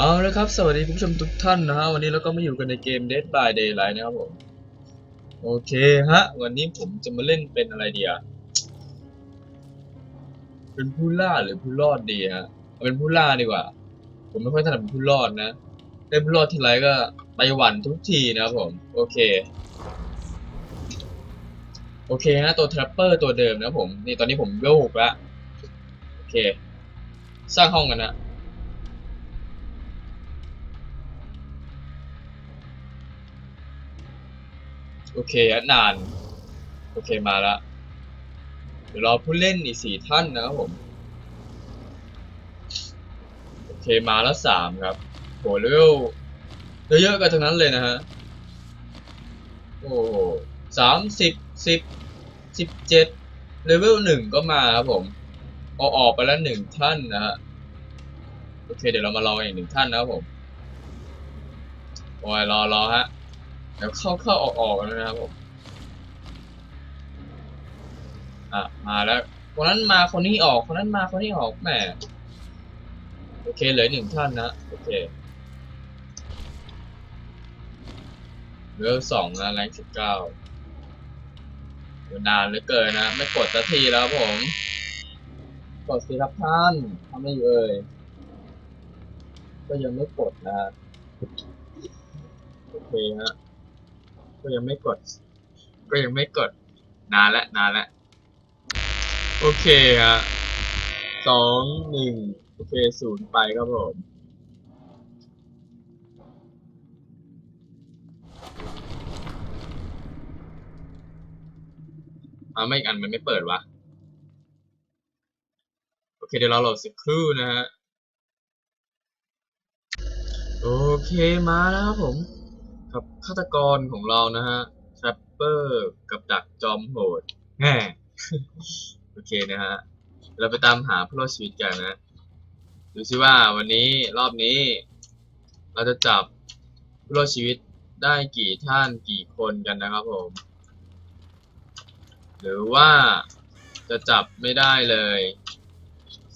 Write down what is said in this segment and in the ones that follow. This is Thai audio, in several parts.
เอาละครับ สวัสดีคุณผู้ชมทุกท่านนะฮะ วันนี้เราก็มาอยู่กันในเกม Dead by Daylight นะครับผม โอเคฮะ วันนี้ผมจะมาเล่นเป็นอะไรดีอะเป็นผู้ล่าหรือผู้รอดดีฮะเป็นผู้ล่าดีกว่า ผมไม่ค่อยถนัดเป็นผู้รอดนะเล่นผู้รอดทีไรก็ไปหวั่นทุกทีนะครับผม โอเค โอเคฮะ ตัวทรัปเปอร์ตัวเดิมนะผม นี่ตอนนี้ผมเวลหกแล้ว โอเค สร้างห้องกันนะ โอเคอะนาน โอเคมาละเดี๋ยวรอผู้เล่นอีกสี่ท่านนะครับผม โอเคมาแล้วสามครับโหเลเวลเยอะๆกันทั้งนั้นเลยนะฮะ โอ้สามสิบสิบสิบเจ็ดเลเวลหนึ่งก็มาครับผมเอาออกไปแล้วหนึ่งท่านนะฮะ โอเคเดี๋ยวเรามารออีกหนึ่งท่านนะครับผมโอ้ยรอรอฮะ เดี๋ยวเข้าเข้าออกออกกันนะครับผมอะมาแล้วคนนั้นมาคนนี้ออกคนนั้นมาคนนี้ออกแหมโอเคเหลือหนึ่งท่านนะโอเคเหลือสองนะแรงสิบเก้าอยู่นานเหลือเกินนะ ไม่กดสักทีแล้วผม กดสิครับท่านทำไรอยู่เอ่ยก็ยังไม่กดนะฮะโอเคฮะ ก็ยังไม่กด ก็ยังไม่กด นานล้วนานล้วโอเคฮะสองหนึ่งโอเคศูนย์ไปครับผมอ่าไม่อีกอันมันไม่เปิดวะ โอเคเดี๋ยวเราโหลดสักครู่นะฮะ โอเคมาแล้วครับผม กับฆาตกรของเรานะฮะแทรปเปอร์กับดักจอมโหดแหมโอเคนะฮะ เราไปตามหาผู้รอดชีวิตกันนะ ดูซิว่าวันนี้รอบนี้ เราจะจับผู้รอดชีวิตได้กี่ท่านกี่คนกันนะครับผม หรือว่าจะจับไม่ได้เลย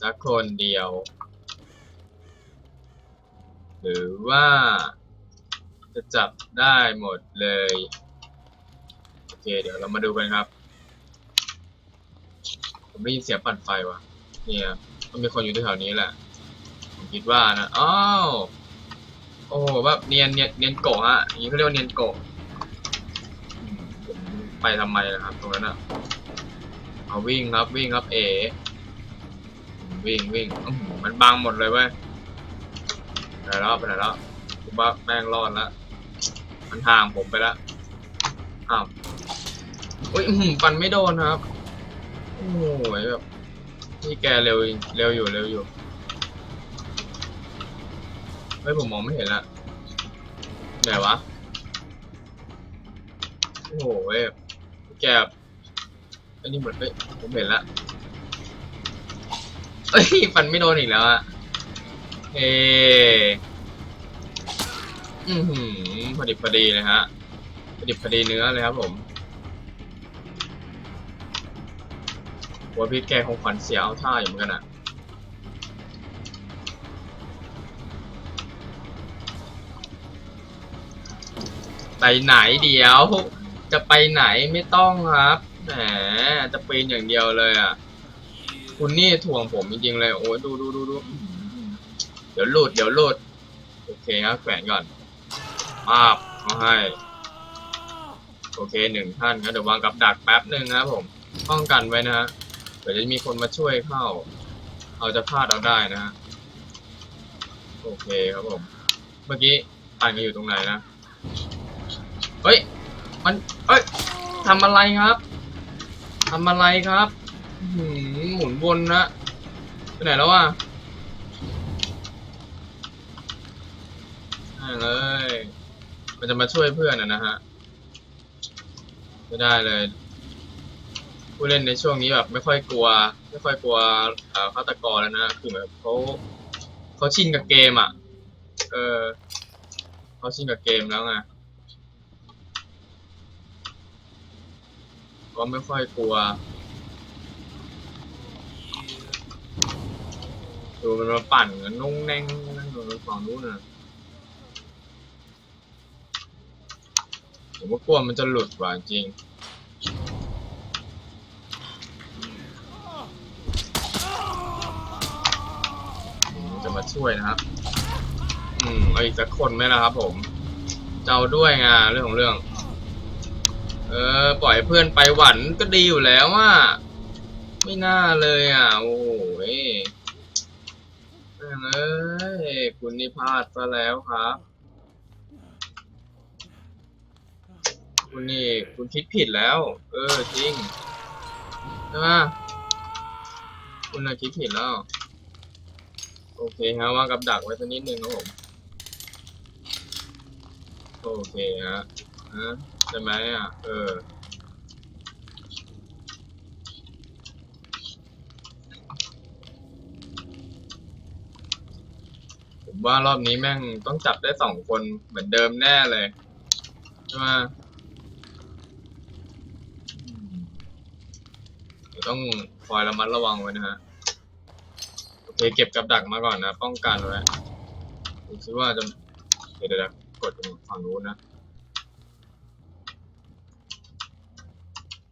สักคนเดียว หรือว่า จะจับได้หมดเลย โอเค เดี๋ยวเรามาดูกันครับ ผมได้ยินเสียงปั่นไฟว่ะ เนี่ยมันมีคนอยู่แถวๆนี้แหละ ผมคิดว่านะ อ้าว โอ้โหแบบเนียนเนียนเนียนโกะฮะอย่างนี้เขาเรียกว่าเนียนโกะผมไปทำไมนะครับ ตรงนั้นอะเอาวิ่งครับวิ่งครับเอ วิ่งวิ่งมันบังหมดเลยเว้ยไปแล้วไปไหนแล้วกูบ้าแม่งรอดแล้ว มันห่างผมไปแล้วอ้าวอุ้ยฟันไม่โดนครับ โอ้ยแบบนี่แกเร็วเร็วอยู่เร็วอยู่เฮ้ยผมมองไม่เห็นละไหนวะ โอ้โหเว้ยแกแบบอันนี้เหมือนเฮ้ยผมเห็นละเอ้ยฟันไม่โดนอีกแล้วอะเออือหือ พอดิบพอดีเลยฮะพอดิบพอดีเนื้อเลยครับผมหัวพี่แกคงขวัญเสียเอาท่าอยู่เหมือนกันอะไปไหนเดี๋ยว จะไปไหนไม่ต้องครับแหมจะปีนอย่างเดียวเลยอะ คุณนี่ถ่วงผมจริงๆเลย โอ้ยดูดูดูดูเดี๋ยวหลุดเดี๋ยวหลุด โอเคครับแขวนก่อน ป้าบเอาให้ โอเคหนึ่งท่านครับเดี๋ยววางกับดักแป๊บหนึ่งนะครับผมป้องกันไว้นะฮะเดี๋ยวจะมีคนมาช่วยเข้า เราจะพลาดเอาได้นะฮะโอเคครับผม เมื่อกี้ปั่นกันอยู่ตรงไหนนะ เฮ้ย มันเอ้ยทำอะไรครับทำอะไรครับหือหมุนวนนะไปไหนแล้วอะได้เลย มันจะมาช่วยเพื่อนนะนะฮะไม่ได้เลย ผู้เล่นในช่วงนี้แบบไม่ค่อยกลัว ไม่ค่อยกลัวฆาตกรแล้วนะคือแบบเขาเขาชินกับเกมอะ เออเขาชินกับเกมแล้วไงก็ไม่ค่อยกลัวดูมันมาปั่นกันนุ่งแน่งนุ่งแน่งดูอฝั่งนู้นน่ะ ผมว่ากลัวมันจะหลุดว่ะจริง จะมาช่วยนะครับ อืมเอาอีกสักคนไหมละครับผมจะเอาด้วยไงเรื่องของเรื่อง เออ ปล่อยเพื่อนไปหวันก็ดีอยู่แล้วอะไม่น่าเลยอะ โอ้ยเอ้ยคุณนี่พลาดซะแล้วครับ คุณนี่คุณคิดผิดแล้ว เออจริงใช่ไหมคุณน่ะคิดผิดแล้ว โอเคฮะวางกับดักไว้สักนิดนึงครับผมโอเคฮะฮะใช่ไหมอะเออผมว่ารอบนี้แม่งต้องจับได้สองคนเหมือนเดิมแน่เลยใช่ไหมอืม เดี๋ยวต้องคอยระมัดระวังไว้นะฮะโอเคเก็บกับดักมาก่อนนะป้องกันไว้ดูซิว่าจะเดี๋ยวเดี๋ยวกดฝั่งนู้นนะ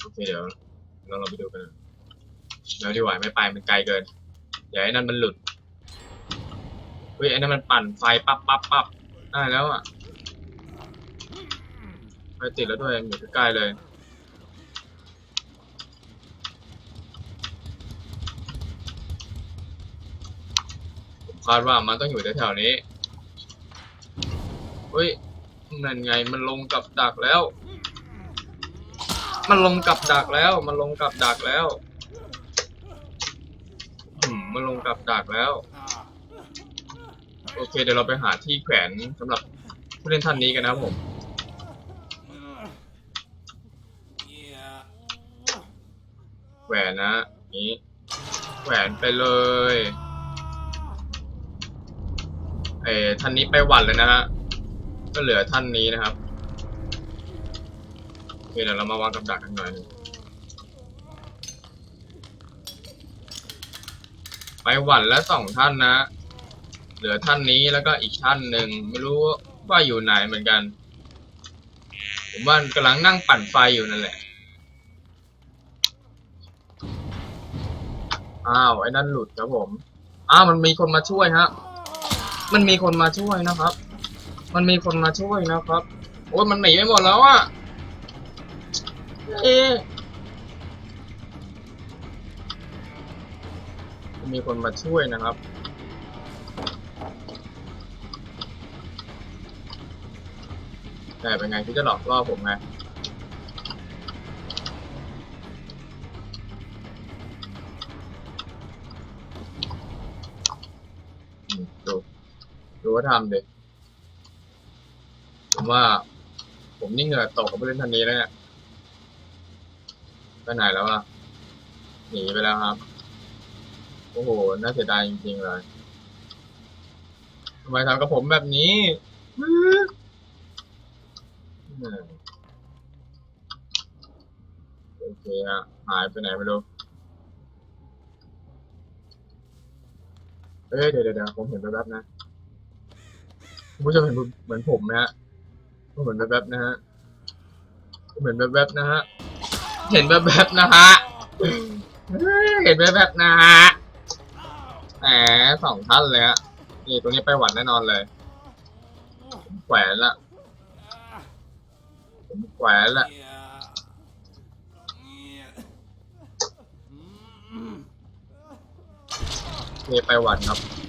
โอเคเดี๋ยวเราเราไปดูกันเดี๋ยวดีกว่าไม่ไปมันไกลเกินอย่าให้นั่นมันหลุดเฮ้ยไอ้นั่นมันปั่นไฟปั๊บปั๊บปั๊บได้แล้วอะไฟติดแล้วด้วยอยู่ใกล้เลย คาดว่ามันต้องอยู่แถวๆนี้ เฮ้ย นั่นไงมันลงกับดักแล้ว มันลงกับดักแล้ว มันลงกับดักแล้วอืมมันลงกับดักแล้ว โอเค เดี๋ยวเราไปหาที่แขวนสำหรับผู้เล่นท่านนี้กันนะครับผมแหวนนะนี้แหวนไปเลย เออท่านนี้ไปหวันเลยนะฮะก็เหลือท่านนี้นะครับโอเคเดี๋ยวเรามาวางกับดักกันหน่อยไปหวันแล้วสองท่านนะ เหลือท่านนี้แล้วก็อีกท่านหนึ่งไม่รู้ว่าอยู่ไหนเหมือนกัน ผมว่ากำลังนั่งปั่นไฟอยู่นั่นแหละ อ้าวไอ้นั่นหลุดครับผม อ้าวมันมีคนมาช่วยฮะ มันมีคนมาช่วยนะครับ มันมีคนมาช่วยนะครับ โอ้ยมันหนีไปหมดแล้วอะเอ๊ะมันมีคนมาช่วยนะครับ แต่เป็นไงที่จะหลอกล่อผมไง ดูว่าทำเดิผมว่า ผมนี่เหงื่อตกกับผู้เล่นทันนี้แล้วเนี่ยไปไหนแล้วล่ะ หนีไปแล้วครับ โอ้โห น่าเสียดายจริงๆเลยทำไมทำกับผมแบบนี้โอเคฮะหายไปไหนไม่รู้เอ้ยเดี๋ยวเดี๋ยวผมเห็นแวบๆนะ คุณผู้ชมเห็นเหมือนผมไหมฮะเหมือนแวบๆนะฮะเหมือนแวบๆนะฮะเห็นแวบๆนะฮะเห็นแวบๆนะฮะแหมสองท่านเลยฮะนี่ตรงนี้ไปหวันแน่นอนเลยแขวนละผมแขวนละเทไปหวันครับ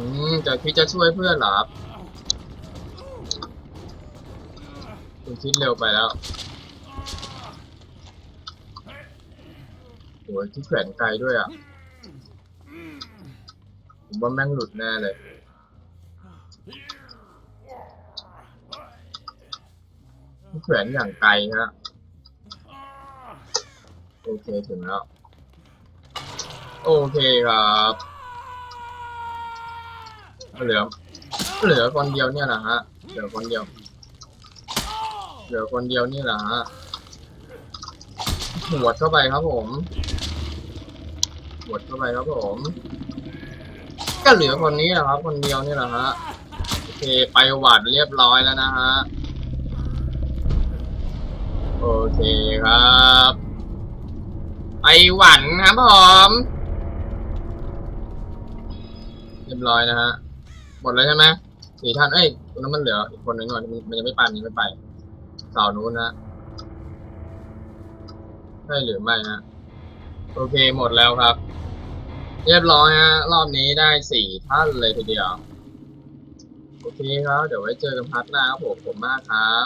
อืมจะคิดจะช่วยเพื่อนเหรอครับคุณคิดเร็วไปแล้วโหที่แขวนไกลด้วยอะ ผมว่าแม่งหลุดแน่เลยที่แขวนอย่างไกลฮะโอเคถึงแล้ว โอเคครับ เหลือ เหลือคนเดียวเนี่ยแหละฮะ เหลือคนเดียว เหลือคนเดียวนี่แหละฮะหวดเข้าไปครับผมหวดเข้าไปครับผม ก็เหลือคนนี้แหละครับ คนเดียวนี่แหละฮะ โอเค ไปหวัดเรียบร้อยแล้วนะฮะ โอเคครับไปหวันครับผม เรียบร้อยนะฮะ หมดแล้วใช่ไหมสี่ท่าน เอ้ยตรงนั้นมันเหลืออีกคนหนึ่งหน่อยมันยังไม่ไปมันยังไม่ไปเสานู้นนะใช่หรือไม่ฮะโอเคหมดแล้วครับ เรียบร้อยฮะรอบนี้ได้สี่ท่านเลยทีเดียว โอเคครับ เดี๋ยวไว้เจอกันพักหน้าครับผมผมมากครับ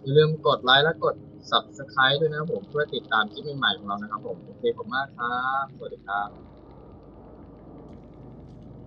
อย่าลืมกดไลค์และกด subscribe ด้วยนะครับผมเพื่อติดตามคลิปใหม่ๆของเรานะครับผม โอเคผมมากครับ สวัสดีครับ